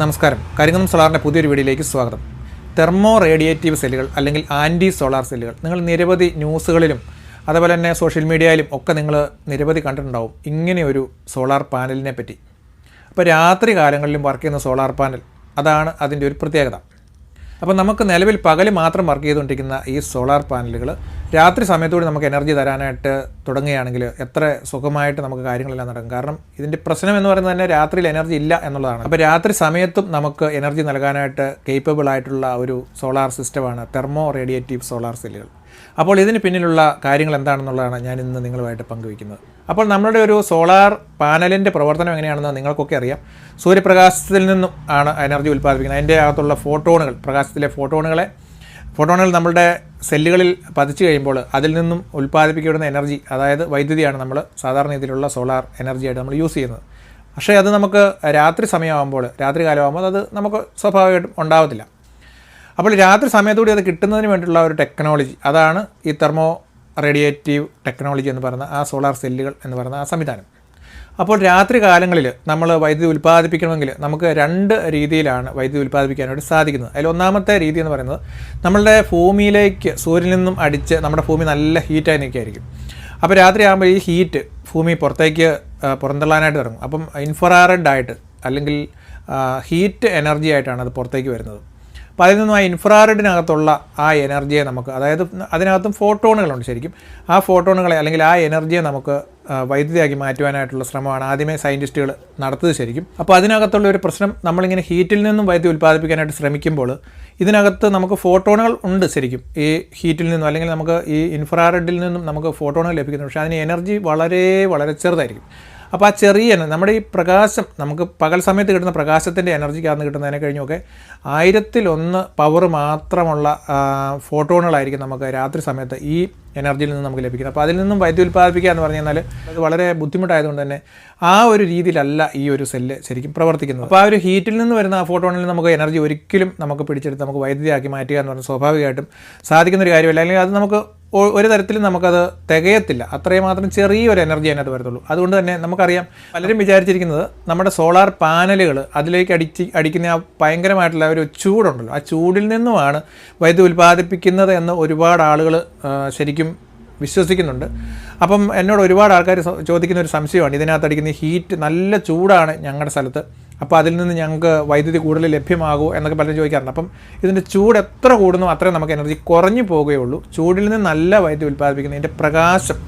നമസ്കാരം. കരിങ്ങം സോളാറിന്റെ പുതിയൊരു വീഡിയോയിലേക്ക് സ്വാഗതം. തെർമോ റേഡിയേറ്റീവ് സെല്ലുകൾ അല്ലെങ്കിൽ ആന്റി സോളാർ സെല്ലുകൾ. നിങ്ങൾ നിരവധി ന്യൂസുകളിലും അതുപോലെ തന്നെ സോഷ്യൽ മീഡിയയിലും ഒക്കെ നിങ്ങൾ നിരവധി കണ്ടിട്ടുണ്ടാവും. ഇങ്ങനെ ഒരു സോളാർ പാനലിനെ പറ്റി. അപ്പോൾ രാത്രി കാലങ്ങളിലും വർക്ക് ചെയ്യുന്ന സോളാർ പാനൽ അതാണ് അതിന്റെ ഒരു പ്രത്യേകത. അപ്പോൾ നമുക്ക് നിലവിൽ പകൽ മാത്രം വർക്ക് ചെയ്തുകൊണ്ടിരിക്കുന്ന ഈ സോളാർ പാനലുകൾ രാത്രി സമയത്തോടെ നമുക്ക് എനർജി തരാനായിട്ട് തുടങ്ങുകയാണെങ്കിൽ എത്ര സുഖമായിട്ട് നമുക്ക് കാര്യങ്ങളെല്ലാം നടക്കും. കാരണം ഇതിന്റെ പ്രശ്നം എന്ന് പറയുന്നത് തന്നെ രാത്രിയിൽ എനർജി ഇല്ല എന്നുള്ളതാണ്. അപ്പോൾ രാത്രി സമയത്തും നമുക്ക് എനർജി നൽകാനായിട്ട് കേപ്പബിൾ ആയിട്ടുള്ള ഒരു സോളാർ സിസ്റ്റമാണ് തെർമോ റേഡിയേറ്റീവ് സോളാർ സെല്ലുകൾ അപ്പോൾ ഇതിന് പിന്നിലുള്ള കാര്യങ്ങൾ എന്താണെന്നുള്ളതാണ് ഞാൻ ഇന്ന് നിങ്ങളുമായിട്ട് പങ്കുവയ്ക്കുന്നത്. അപ്പോൾ നമ്മളുടെ ഒരു സോളാർ പാനലിന്റെ പ്രവർത്തനം എങ്ങനെയാണെന്ന് നിങ്ങൾക്കൊക്കെ അറിയാം. സൂര്യപ്രകാശത്തിൽ നിന്നും ആണ് എനർജി ഉൽപ്പാദിപ്പിക്കുന്നത്. അതിന്റെ അകത്തുള്ള ഫോട്ടോണുകൾ പ്രകാശത്തിലെ ഫോട്ടോണുകളെ ഫോട്ടോണുകൾ നമ്മളുടെ സെല്ലുകളിൽ പതിച്ചു കഴിയുമ്പോൾ അതിൽ നിന്നും ഉൽപ്പാദിപ്പിക്കപ്പെടുന്ന എനർജി അതായത് വൈദ്യുതിയാണ് നമ്മൾ സാധാരണ രീതിയിലുള്ള സോളാർ എനർജിയായിട്ട് നമ്മൾ യൂസ് ചെയ്യുന്നത്. പക്ഷേ അത് നമുക്ക് രാത്രി സമയമാകുമ്പോൾ രാത്രി കാലമാകുമ്പോൾ അത് നമുക്ക് സ്വാഭാവികമായിട്ടും ഉണ്ടാവത്തില്ല. അപ്പോൾ രാത്രി സമയത്തുകൂടി അത് കിട്ടുന്നതിന് വേണ്ടിയുള്ള ഒരു ടെക്നോളജി അതാണ് ഈ തെർമോ റേഡിയേറ്റീവ് ടെക്നോളജി എന്ന് പറയുന്ന ആ സോളാർ സെല്ലുകൾ എന്ന് പറയുന്ന ആ സംവിധാനം. അപ്പോൾ രാത്രി കാലങ്ങളിൽ നമ്മൾ വൈദ്യുതി ഉൽപ്പാദിപ്പിക്കണമെങ്കിൽ നമുക്ക് രണ്ട് രീതിയിലാണ് വൈദ്യുതി ഉൽപ്പാദിപ്പിക്കാനായിട്ട് സാധിക്കുന്നത്. അതിൽ ഒന്നാമത്തെ രീതി എന്ന് പറയുന്നത് നമ്മളുടെ ഭൂമിയിലേക്ക് സൂര്യനിൽ നിന്നും അടിച്ച് നമ്മുടെ ഭൂമി നല്ല ഹീറ്റായി നിൽക്കുകയായിരിക്കും. അപ്പോൾ രാത്രി ആകുമ്പോൾ ഈ ഹീറ്റ് ഭൂമി പുറത്തേക്ക് പുറന്തള്ളാനായിട്ട് തുടങ്ങും അപ്പം ഇൻഫ്രാറെഡ് ആയിട്ട് അല്ലെങ്കിൽ ഹീറ്റ് എനർജി ആയിട്ടാണ് അത് പുറത്തേക്ക് വരുന്നത്. അപ്പോൾ അതിൽ നിന്നും ആ ഇൻഫ്രാറെഡിനകത്തുള്ള ആ എനർജിയെ നമുക്ക് അതായത് അതിനകത്തും ഫോട്ടോണുകളുണ്ട് ശരിക്കും. ആ ഫോട്ടോണുകളെ അല്ലെങ്കിൽ ആ എനർജിയെ നമുക്ക് വൈദ്യുതിയാക്കി മാറ്റുവാനായിട്ടുള്ള ശ്രമമാണ് ആദ്യമേ സയന്റിസ്റ്റുകൾ നടത്തത് ശരിക്കും. അപ്പോൾ അതിനകത്തുള്ള ഒരു പ്രശ്നം നമ്മളിങ്ങനെ ഹീറ്റിൽ നിന്നും വൈദ്യുതി ഉൽപ്പാദിപ്പിക്കാനായിട്ട് ശ്രമിക്കുമ്പോൾ ഇതിനകത്ത് നമുക്ക് ഫോട്ടോണുകൾ ഉണ്ട് ശരിക്കും. ഈ ഹീറ്റിൽ നിന്നും അല്ലെങ്കിൽ നമുക്ക് ഈ ഇൻഫ്രാറെഡിൽ നിന്നും നമുക്ക് ഫോട്ടോണുകൾ ലഭിക്കുന്നു. പക്ഷേ അതിന് എനർജി വളരെ വളരെ ചെറുതായിരിക്കും. അപ്പോൾ ആ ചെറിയ നമ്മുടെ ഈ പ്രകാശം നമുക്ക് പകൽ സമയത്ത് കിട്ടുന്ന പ്രകാശത്തിന്റെ എനർജിക്കകത്ത് കിട്ടുന്നതിനെ കഴിഞ്ഞൊക്കെ ആയിരത്തിലൊന്ന് പവർ മാത്രമുള്ള ഫോട്ടോണുകളായിരിക്കും നമുക്ക് രാത്രി സമയത്ത് ഈ എനർജിയിൽ നിന്ന് നമുക്ക് ലഭിക്കുന്നത്. അപ്പോൾ അതിൽ നിന്നും വൈദ്യുതി ഉൽപ്പാദിപ്പിക്കുക എന്ന് പറഞ്ഞു കഴിഞ്ഞാൽ അത് വളരെ ബുദ്ധിമുട്ടായതുകൊണ്ട് തന്നെ ആ ഒരു രീതിയിലല്ല ഈ ഒരു സെല്ല് ശരിക്കും പ്രവർത്തിക്കുന്നത്. അപ്പോൾ ആ ഒരു ഹീറ്റിൽ നിന്ന് വരുന്ന ആ ഫോട്ടോണിൽ നമുക്ക് എനർജി ഒരിക്കലും നമുക്ക് പിടിച്ചെടുത്ത് നമുക്ക് വൈദ്യുതിയാക്കി മാറ്റുക എന്ന് പറഞ്ഞാൽ സ്വാഭാവികമായിട്ടും സാധിക്കുന്നൊരു കാര്യമല്ല. അല്ലെങ്കിൽ അത് നമുക്ക് ഒരു തരത്തിലും നമുക്കത് തികയത്തില്ല. അത്രയും മാത്രം ചെറിയൊരു എനർജി അതിനകത്ത് വരത്തുള്ളൂ. അതുകൊണ്ട് തന്നെ നമുക്കറിയാം പലരും വിചാരിച്ചിരിക്കുന്നത് നമ്മുടെ സോളാർ പാനലുകൾ അതിലേക്ക് അടിച്ച് അടിക്കുന്ന ആ ഭയങ്കരമായിട്ടുള്ള ഒരു ചൂടുണ്ടല്ലോ. ആ ചൂടിൽ നിന്നുമാണ് വൈദ്യുതി ഉൽപ്പാദിപ്പിക്കുന്നത് എന്ന് ഒരുപാട് ആളുകൾ ശരിക്കും വിശ്വസിക്കുന്നുണ്ട്. അപ്പം എന്നോട് ഒരുപാട് ആൾക്കാർ ചോദിക്കുന്ന ഒരു സംശയമാണ്. ഇതിനകത്ത് അടിക്കുന്ന ഹീറ്റ് നല്ല ചൂടാണ് ഞങ്ങളുടെ സ്ഥലത്ത്. അപ്പോൾ അതിൽ നിന്ന് ഞങ്ങൾക്ക് വൈദ്യുതി കൂടുതൽ ലഭ്യമാകൂ എന്നൊക്കെ പലരും ചോദിക്കാറുണ്ട്. അപ്പം ഇതിന്റെ ചൂട് എത്ര കൂടുന്നു അത്രയും നമുക്ക് എനർജി കുറഞ്ഞു പോവുകയുള്ളൂ ചൂടിൽ നിന്ന് നല്ല വൈദ്യുതി ഉൽപ്പാദിപ്പിക്കുന്ന ഇതിന്റെ പ്രകാശം.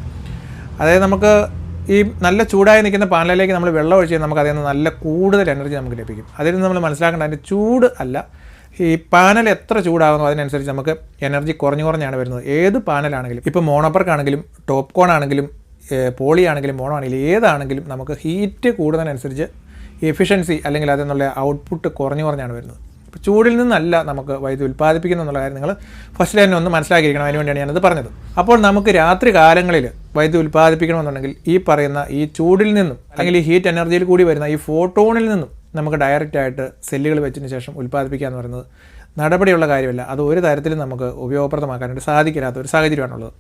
അതായത് നമുക്ക് ഈ നല്ല ചൂടായി നിൽക്കുന്ന പാനലിലേക്ക് നമ്മൾ വെള്ളം ഒഴിച്ച് നമുക്ക് അതിൽ നിന്ന് നല്ല കൂടുതൽ എനർജി നമുക്ക് ലഭിക്കും. അതിൽ നിന്ന് നമ്മൾ മനസ്സിലാക്കേണ്ട അതിന്റെ ചൂട് അല്ല. ഈ പാനൽ എത്ര ചൂടാകുന്നു അതിനനുസരിച്ച് നമുക്ക് എനർജി കുറഞ്ഞു കുറഞ്ഞാണ് വരുന്നത്. ഏത് പാനലാണെങ്കിലും ഇപ്പോൾ മോണോപ്പർക്ക് ആണെങ്കിലും ടോപ്പ് കോൺ ആണെങ്കിലും പോളി ആണെങ്കിലും മോണോ ആണെങ്കിലും ഏതാണെങ്കിലും നമുക്ക് ഹീറ്റ് കൂടുന്നതിനനുസരിച്ച് എഫിഷ്യൻസി അല്ലെങ്കിൽ അതിൽ നിന്നുള്ള ഔട്ട്പുട്ട് കുറഞ്ഞു കുറഞ്ഞാണ് വരുന്നത്. ഇപ്പോൾ ചൂടിൽ നിന്നല്ല നമുക്ക് വൈദ്യുതി ഉൽപ്പാദിപ്പിക്കുന്നു എന്നുള്ള കാര്യം നിങ്ങൾ ഫസ്റ്റ് തന്നെ ഒന്ന് മനസ്സിലാക്കിയിരിക്കണം. അതിനുവേണ്ടിയാണ് ഞാനത് പറഞ്ഞത്. അപ്പോൾ നമുക്ക് രാത്രി കാലങ്ങളിൽ വൈദ്യുതി ഉൽപ്പാദിപ്പിക്കണമെന്നുണ്ടെങ്കിൽ ഈ പറയുന്ന ഈ ചൂടിൽ നിന്നും അല്ലെങ്കിൽ ഈ ഹീറ്റ് എനർജിയിൽ കൂടി വരുന്ന ഈ ഫോട്ടോണിൽ നിന്നും നമുക്ക് ഡയറക്റ്റ് ആയിട്ട് സെല്ലുകൾ വെച്ചതിന് ശേഷം ഉൽപ്പാദിപ്പിക്കുക എന്ന് പറയുന്നത് നടപടിയുള്ള കാര്യമല്ല. അത് ഒരു തരത്തിലും നമുക്ക് ഉപയോഗപ്രദമാക്കാനായിട്ട് സാധിക്കില്ലാത്ത ഒരു സാഹചര്യമാണുള്ളത്.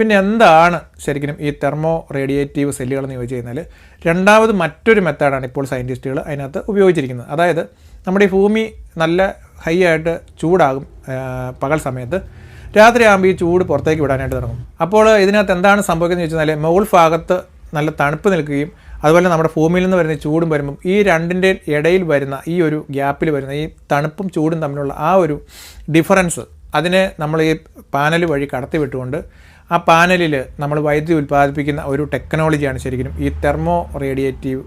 പിന്നെ എന്താണ് ശരിക്കും ഈ തെർമോ റേഡിയേറ്റീവ് സെല്ലുകൾ എന്ന് ചോദിച്ചു കഴിഞ്ഞാൽ രണ്ടാമത് മറ്റൊരു മെത്തേഡാണ് ഇപ്പോൾ സയന്റിസ്റ്റുകൾ അതിനകത്ത് ഉപയോഗിച്ചിരിക്കുന്നത്. അതായത് നമ്മുടെ ഈ ഭൂമി നല്ല ഹൈ ആയിട്ട് ചൂടാകും പകൽ സമയത്ത്. രാത്രി ആകുമ്പോൾ ഈ ചൂട് പുറത്തേക്ക് വിടാനായിട്ട് തുടങ്ങും. അപ്പോൾ ഇതിനകത്ത് എന്താണ് സംഭവിക്കുന്നത് വെച്ചാൽ മുകൾ ഭാഗത്ത് നല്ല തണുപ്പ് നിൽക്കുകയും അതുപോലെ നമ്മുടെ ഭൂമിയിൽ നിന്ന് വരുന്ന ചൂടും വരുമ്പം ഈ രണ്ടിന്റെ ഇടയിൽ വരുന്ന ഈ ഒരു ഗ്യാപ്പിൽ വരുന്ന ഈ തണുപ്പും ചൂടും തമ്മിലുള്ള ആ ഒരു ഡിഫറൻസ് അതിനെ നമ്മൾ ഈ പാനൽ വഴി കടത്തി വിട്ടുകൊണ്ട് ആ പാനലിൽ നമ്മൾ വൈദ്യുതി ഉൽപ്പാദിപ്പിക്കുന്ന ഒരു ടെക്നോളജിയാണ് ശരിക്കും ഈ തെർമോ റേഡിയേറ്റീവ്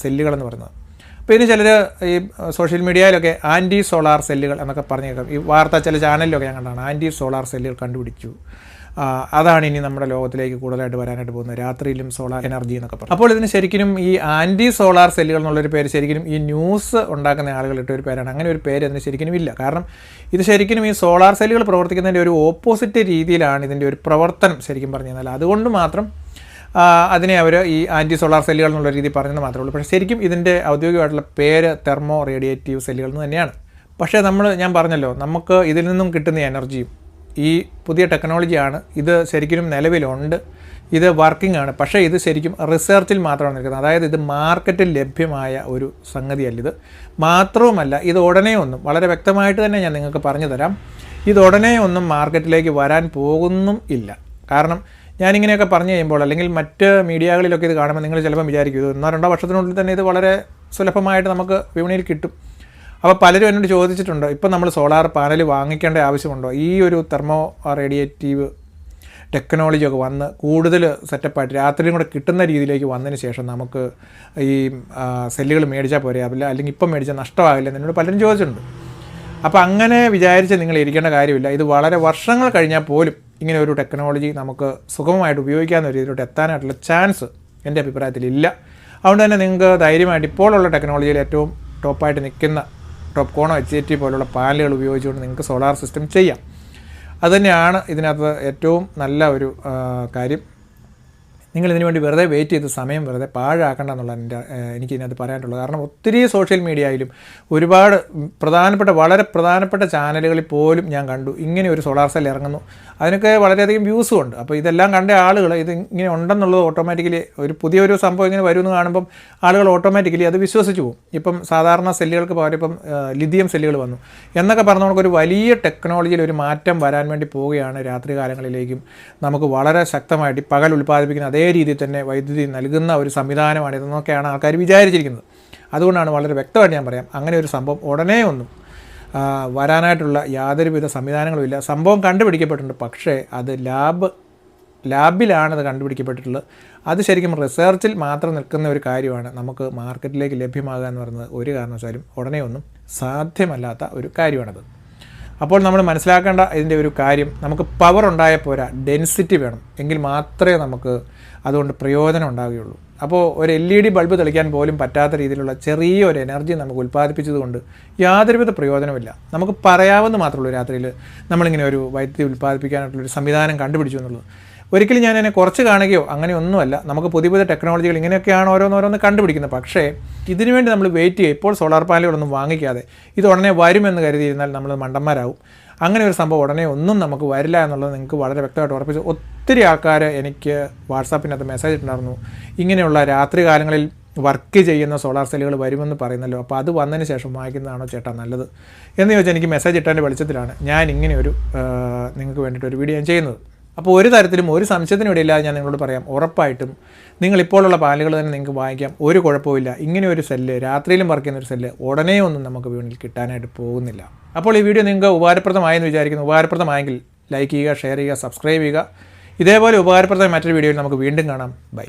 സെല്ലുകളെന്ന് പറയുന്നത്. അപ്പോൾ ഇതിന് ചിലർ ഈ സോഷ്യൽ മീഡിയയിലൊക്കെ ആന്റി സോളാർ സെല്ലുകൾ എന്നൊക്കെ പറഞ്ഞേക്കാം ഈ വാർത്ത ചില ചാനലിലൊക്കെ ഞാൻ കണ്ടാണ് ആന്റി സോളാർ സെല്ലുകൾ കണ്ടുപിടിച്ചു. അതാണ് ഇനി നമ്മുടെ ലോകത്തിലേക്ക് കൂടുതലായിട്ട് വരാനായിട്ട് പോകുന്നത്. രാത്രിയിലും സോളാർ എനർജി എന്നൊക്കെ പറയും അപ്പോൾ ഇതിന് ശരിക്കും ഈ ആന്റി സോളാർ സെല്ലുകൾ എന്നുള്ളൊരു പേര് ശരിക്കും ഈ ന്യൂസ് ഉണ്ടാക്കുന്ന ആളുകൾ ഇട്ട ഒരു പേരാണ്. അങ്ങനെ ഒരു പേര് അതിന് ശരിക്കും ഇല്ല. കാരണം ഇത് ശരിക്കും ഈ സോളാർ സെല്ലുകൾ പ്രവർത്തിക്കുന്നതിന്റെ ഒരു ഓപ്പോസിറ്റ് രീതിയിലാണ് ഇതിന്റെ ഒരു പ്രവർത്തനം ശരിക്കും പറഞ്ഞു കഴിഞ്ഞാൽ. അതുകൊണ്ട് മാത്രം അതിനെ അവർ ഈ ആന്റി സോളാർ സെല്ലുകൾ എന്നുള്ള രീതി പറഞ്ഞത് മാത്രമേ ഉള്ളൂ. പക്ഷേ ശരിക്കും ഇതിന്റെ ഔദ്യോഗികമായിട്ടുള്ള പേര് തെർമോ റേഡിയേറ്റീവ് സെല്ലുകൾ എന്ന് തന്നെയാണ്. പക്ഷേ നമ്മൾ ഞാൻ പറഞ്ഞല്ലോ നമുക്ക് ഇതിൽ നിന്നും കിട്ടുന്ന എനർജിയും ഈ പുതിയ ടെക്നോളജിയാണ്. ഇത് ശരിക്കും നിലവിലുണ്ട്. ഇത് വർക്കിംഗ് ആണ് പക്ഷേ ഇത് ശരിക്കും റിസർച്ചിൽ മാത്രമാണ് നിൽക്കുന്നത്. അതായത് ഇത് മാർക്കറ്റിൽ ലഭ്യമായ ഒരു സംഗതിയല്ല ഇത്. മാത്രവുമല്ല ഇത് ഉടനെ ഒന്നും വളരെ വ്യക്തമായിട്ട് തന്നെ ഞാൻ നിങ്ങൾക്ക് പറഞ്ഞു തരാം. ഇത് ഉടനെ ഒന്നും മാർക്കറ്റിലേക്ക് വരാൻ പോകുന്നും ഇല്ല. കാരണം ഞാനിങ്ങനെയൊക്കെ പറഞ്ഞു കഴിയുമ്പോൾ അല്ലെങ്കിൽ മറ്റ് മീഡിയകളിലൊക്കെ ഇത് കാണുമ്പോൾ നിങ്ങൾ ചിലപ്പോൾ വിചാരിക്കും ഇത് ഒന്നോ രണ്ടോ വർഷത്തിനുള്ളിൽ തന്നെ ഇത് വളരെ സുലഭമായിട്ട് നമുക്ക് വിപണിയിൽ കിട്ടും. അപ്പോൾ പലരും എന്നോട് ചോദിച്ചിട്ടുണ്ട് ഇപ്പോൾ നമ്മൾ സോളാർ പാനൽ വാങ്ങിക്കേണ്ട ആവശ്യമുണ്ടോ? ഈ ഒരു തെർമോ റേഡിയേറ്റീവ് ടെക്നോളജിയൊക്കെ വന്ന് കൂടുതൽ സെറ്റപ്പായിട്ട് രാത്രിയും കൂടെ കിട്ടുന്ന രീതിയിലേക്ക് വന്നതിന് ശേഷം നമുക്ക് ഈ സെല്ലുകൾ മേടിച്ചാൽ പോരെ അല്ല അല്ലെങ്കിൽ ഇപ്പം മേടിച്ചാൽ നഷ്ടമാകില്ല എന്നോട് പലരും ചോദിച്ചിട്ടുണ്ട്. അപ്പോൾ അങ്ങനെ വിചാരിച്ച് നിങ്ങൾ ഇരിക്കേണ്ട കാര്യമില്ല. ഇത് വളരെ വർഷങ്ങൾ കഴിഞ്ഞാൽ പോലും ഇങ്ങനെ ഒരു ടെക്നോളജി നമുക്ക് സുഗമമായിട്ട് ഉപയോഗിക്കാവുന്ന രീതിയിലോട്ട് എത്താനായിട്ടുള്ള ചാൻസ് എന്റെ അഭിപ്രായത്തിൽ ഇല്ല അതുകൊണ്ട് തന്നെ നിങ്ങൾക്ക് ധൈര്യമായിട്ട് ഇപ്പോഴുള്ള ടെക്നോളജിയിൽ ഏറ്റവും ടോപ്പായിട്ട് നിൽക്കുന്ന ടോപ്പ് കോണോ എച്ച് എ ടി പോലുള്ള പാനലുകൾ ഉപയോഗിച്ചുകൊണ്ട് നിങ്ങൾക്ക് സോളാർ സിസ്റ്റം ചെയ്യാം. അതുതന്നെയാണ് ഇതിനകത്ത് ഏറ്റവും നല്ല ഒരു കാര്യം. നിങ്ങൾ ഇതിനു വേണ്ടി വെറുതെ വെയിറ്റ് ചെയ്ത് സമയം വെറുതെ പാഴാക്കണ്ട എന്നുള്ള എന്റെ എനിക്ക് ഇതിനകത്ത് പറയാനുള്ളത്. കാരണം ഒത്തിരി സോഷ്യൽ മീഡിയയിലും ഒരുപാട് പ്രധാനപ്പെട്ട വളരെ പ്രധാനപ്പെട്ട ചാനലുകളിൽ പോലും ഞാൻ കണ്ടു. ഇങ്ങനെ ഒരു സോളാർ സെൽ ഇറങ്ങുന്നു. അതിനൊക്കെ വളരെയധികം വ്യൂസും ഉണ്ട്. അപ്പോൾ ഇതെല്ലാം കണ്ട ആളുകൾ ഇത് ഇങ്ങനെ ഉണ്ടെന്നുള്ളത് ഓട്ടോമാറ്റിക്കലി ഒരു പുതിയൊരു സംഭവം ഇങ്ങനെ വരുമെന്ന് കാണുമ്പം ആളുകൾ ഓട്ടോമാറ്റിക്കലി അത് വിശ്വസിച്ചു പോകും. ഇപ്പം സാധാരണ സെല്ലുകൾക്ക് പകരം ഇപ്പം ലിഥിയം സെല്ലുകൾ വന്നു. എന്നൊക്കെ പറഞ്ഞ ഒരു വലിയ ടെക്നോളജിയിൽ ഒരു മാറ്റം വരാൻ വേണ്ടി പോവുകയാണ് രാത്രി കാലങ്ങളിലേക്കും നമുക്ക് വളരെ ശക്തമായിട്ട് പകൽ ഉൽപ്പാദിപ്പിക്കുന്ന അതേ രീതിയിൽ തന്നെ വൈദ്യുതി നൽകുന്ന ഒരു സംവിധാനമാണ് ഇതെന്നൊക്കെയാണ് ആൾക്കാർ വിചാരിച്ചിരിക്കുന്നത്. അതുകൊണ്ടാണ് വളരെ വ്യക്തമായിട്ട് ഞാൻ പറയാം അങ്ങനെ ഒരു സംഭവം ഉടനെ ഒന്നും വരാനായിട്ടുള്ള യാതൊരുവിധ സംവിധാനങ്ങളും ഇല്ല. സംഭവം കണ്ടുപിടിക്കപ്പെട്ടിട്ടുണ്ട് പക്ഷേ അത് ലാബ് ലാബിലാണ് അത് കണ്ടുപിടിക്കപ്പെട്ടിട്ടുള്ളത്. അത് ശരിക്കും റിസർച്ചിൽ മാത്രം നിൽക്കുന്ന ഒരു കാര്യമാണ് നമുക്ക് മാർക്കറ്റിലേക്ക് ലഭ്യമാകുക എന്ന് പറയുന്നത് ഒരു കാരണവശാലും ഉടനെ ഒന്നും സാധ്യമല്ലാത്ത ഒരു കാര്യമാണത്. അപ്പോൾ നമ്മൾ മനസ്സിലാക്കേണ്ട ഇതിന്റെ ഒരു കാര്യം നമുക്ക് പവർ ഉണ്ടായ പോരാ ഡെൻസിറ്റി വേണം. എങ്കിൽ മാത്രമേ നമുക്ക് അതുകൊണ്ട് പ്രയോജനം ഉണ്ടാവുകയുള്ളൂ. അപ്പോൾ ഒരു എൽ ഇ ഡി ബൾബ് തെളിക്കാൻ പോലും പറ്റാത്ത രീതിയിലുള്ള ചെറിയൊരു എനർജി നമുക്ക് ഉൽപ്പാദിപ്പിച്ചതുകൊണ്ട് യാതൊരുവിധ പ്രയോജനമില്ല നമുക്ക് പറയാവുന്ന മാത്രമേ ഉള്ളൂ രാത്രിയിൽ നമ്മളിങ്ങനെ ഒരു വൈദ്യുതി ഉൽപ്പാദിപ്പിക്കാനായിട്ടുള്ള ഒരു സംവിധാനം കണ്ടുപിടിച്ചു എന്നുള്ളത്. ഒരിക്കലും ഞാൻ അതിനെ കുറച്ച് കാണുകയോ അങ്ങനെയൊന്നുമല്ല. നമുക്ക് പുതിയ പുതിയ ടെക്നോളജികൾ ഇങ്ങനെയൊക്കെയാണ് ഓരോന്നോരോന്ന് കണ്ടുപിടിക്കുന്നത്. പക്ഷേ ഇതിനു വേണ്ടി നമ്മൾ വെയിറ്റ് ചെയ്യുക. ഇപ്പോൾ സോളാർ പാനലുകളൊന്നും വാങ്ങിക്കാതെ ഇത് ഉടനെ വരുമെന്ന് കരുതിയിരുന്നാൽ നമ്മൾ മണ്ടന്മാരാകും അങ്ങനെ ഒരു സംഭവം ഉടനെ ഒന്നും നമുക്ക് വരില്ല എന്നുള്ളത് നിങ്ങൾക്ക് വളരെ വ്യക്തമായിട്ട് ഉറപ്പിച്ചു ഒത്തിരി ആൾക്കാർ എനിക്ക് വാട്സാപ്പിനകത്ത് മെസ്സേജ് ഇട്ടുണ്ടായിരുന്നു ഇങ്ങനെയുള്ള രാത്രി കാലങ്ങളിൽ വർക്ക് ചെയ്യുന്ന സോളാർ സെല്ലുകൾ വരുമെന്ന് പറയുന്നല്ലോ. അപ്പോൾ അത് വന്നതിന് ശേഷം വാങ്ങിക്കുന്നതാണോ ചേട്ടാ നല്ലത്? എന്ന് ചോദിച്ചാൽ എനിക്ക് മെസ്സേജ് ഇട്ടതിന്റെ വെളിച്ചത്തിലാണ് ഞാൻ ഇങ്ങനെ ഒരു നിങ്ങൾക്ക് വേണ്ടിയിട്ട് ഒരു വീഡിയോ ഞാൻ ചെയ്യുന്നത്. അപ്പോൾ ഒരു തരത്തിലും ഒരു സംശയത്തിനും ഇടയില്ലാതെ ഞാൻ നിങ്ങളോട് പറയാം. ഉറപ്പായിട്ടും നിങ്ങൾ ഇപ്പോഴുള്ള പാലുകൾ തന്നെ നിങ്ങൾക്ക് വാങ്ങിക്കാം. ഒരു കുഴപ്പമില്ല ഇങ്ങനെ ഒരു സെല്ല് രാത്രിയിലും വർക്ക് ചെയ്യുന്ന ഒരു സെല്ല് ഉടനെ ഒന്നും നമുക്ക് വീണിൽ കിട്ടാനായിട്ട് പോകുന്നില്ല. അപ്പോൾ ഈ വീഡിയോ നിങ്ങൾക്ക് ഉപകാരപ്രദമായെന്ന് വിചാരിക്കുന്നു. ഉപകാരപ്രദമായെങ്കിൽ ലൈക്ക് ചെയ്യുക ഷെയർ ചെയ്യുക സബ്സ്ക്രൈബ് ചെയ്യുക. ഇതേപോലെ ഉപകാരപ്രദമായ മറ്റൊരു വീഡിയോയിൽ നമുക്ക് വീണ്ടും കാണാം. ബൈ